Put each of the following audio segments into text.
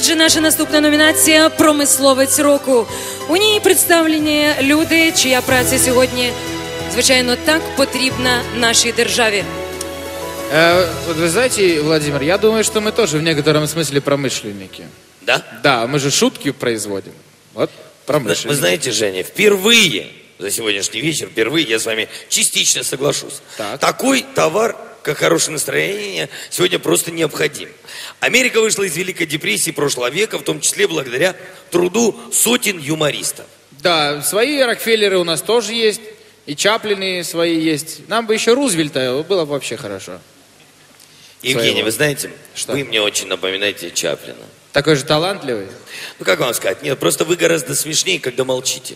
Отже, наша наступна номінація Промисловець року. У ній представлені люди, чия праця сьогодні, звичайно, так потрібна нашій державі. Э, вот вы знаете, Владимир, я думаю, что мы тоже в некотором смысле промышленники. Да? Да, мы же шутки производим. Вот Вы промышленники. знаете, Женя, впервые за сегодняшний вечер, впервые я с вами частично соглашусь. Так. Такой товар, как хорошее настроение, сегодня просто необходим. Америка вышла из Великой депрессии прошлого века, в том числе благодаря труду сотен юмористов. Да, свои Рокфеллеры у нас тоже есть, и Чаплины свои есть. Нам бы еще Рузвельта, было бы вообще хорошо. Евгений, Своего. вы знаете, Что? вы мне очень напоминаете Чаплина. Такой же талантливый. Ну, как вам сказать? Нет, просто вы гораздо смешнее, когда молчите.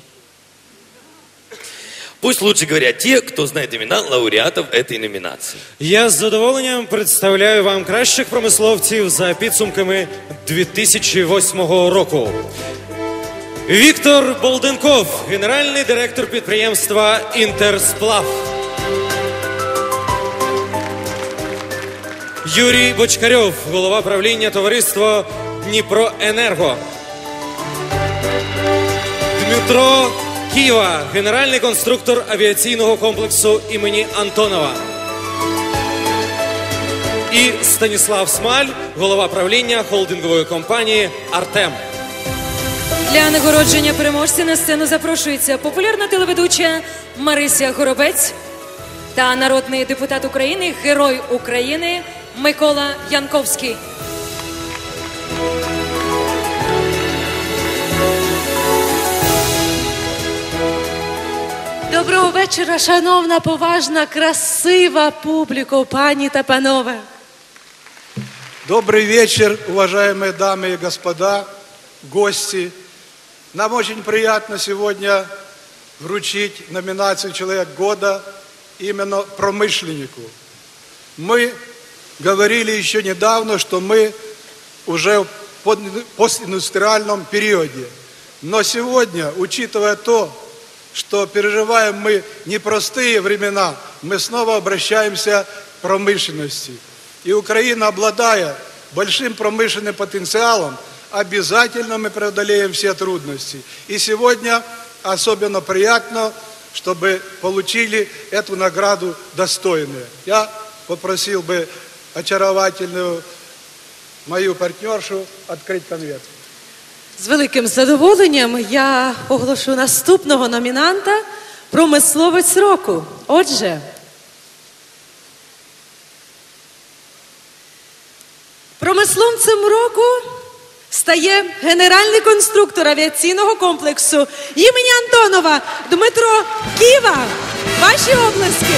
Пусть лучше говорят те, кто знает имена лауреатов этой номинации. Я з задоволенням представляю вам кращих промисловців за підсумками 2008 року. Віктор Болденков, генеральний директор підприємства Інтерсплав. Юрій Бочкарьов, голова правління товариства Дніпроенерго. Дмитро Ківа, генеральний конструктор авіаційного комплексу імені Антонова. І Станіслав Смаль, голова правління холдингової компанії Артем. Для нагородження переможця на сцену запрошується популярна телеведуча Марися Горобець та народний депутат України, герой України Микола Янковський. Доброго вечора, шановна, поважна, красива публіко, пані та панове. Добрый вечер, уважаемые дамы и господа, гости. Нам очень приятно сегодня вручить номинацию «Человек года» именно промышленнику. Мы говорили еще недавно, что мы уже в постиндустриальном периоде. Но сегодня, учитывая то, что переживаем мы непростые времена, мы снова обращаемся к промышленности. И Украина, обладая большим промышленным потенциалом, обязательно мы преодолеем все трудности. И сегодня особенно приятно, чтобы получили эту награду достойные. Я попросил бы очаровательную мою партнершу открыть конверт. З великим задоволенням я оголошу наступного номінанта промисловець року. Отже, промисловцем року стає генеральний конструктор авіаційного комплексу імені Антонова Дмитро Ківа. Ваші облески.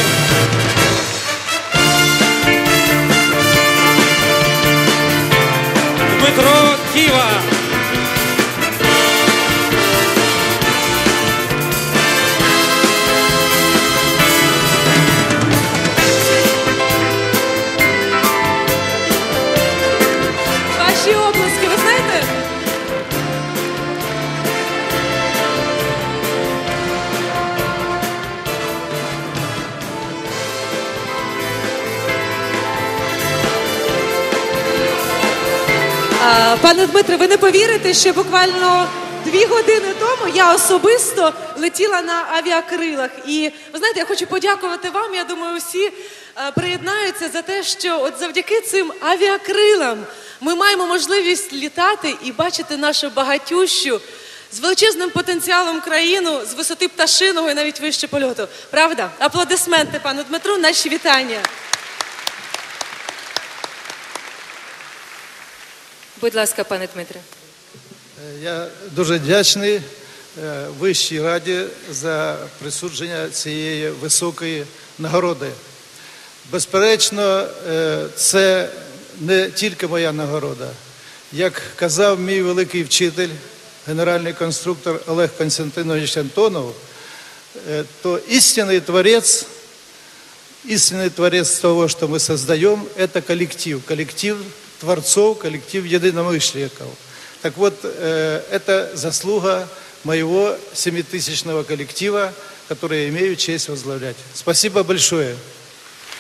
Пане Дмитре, ви не повірите, що буквально дві години тому я особисто летіла на авіакрилах. І ви знаєте, я хочу подякувати вам. Я думаю, усі е, приєднаються за те, що от завдяки цим авіакрилам ми маємо можливість літати і бачити нашу багатющу з величезним потенціалом країну з висоти пташиного і навіть вище польоту. Правда? Аплодисменти пану Дмитру, наші вітання. Будь ласка, пане Дмитре. Я дуже вдячний е, Вищій раді за присудження цієї високої нагороди. Безперечно, е, це не тільки моя нагорода. Як казав мій великий вчитель, генеральний конструктор Олег Константинович Антонов, е, то істинний творець, истинный творец того, что мы создаем, это коллектив. Коллектив творцов, коллектив единомышленников. Так вот, э, это заслуга моего семитысячного коллектива, который я имею честь возглавлять. Спасибо большое.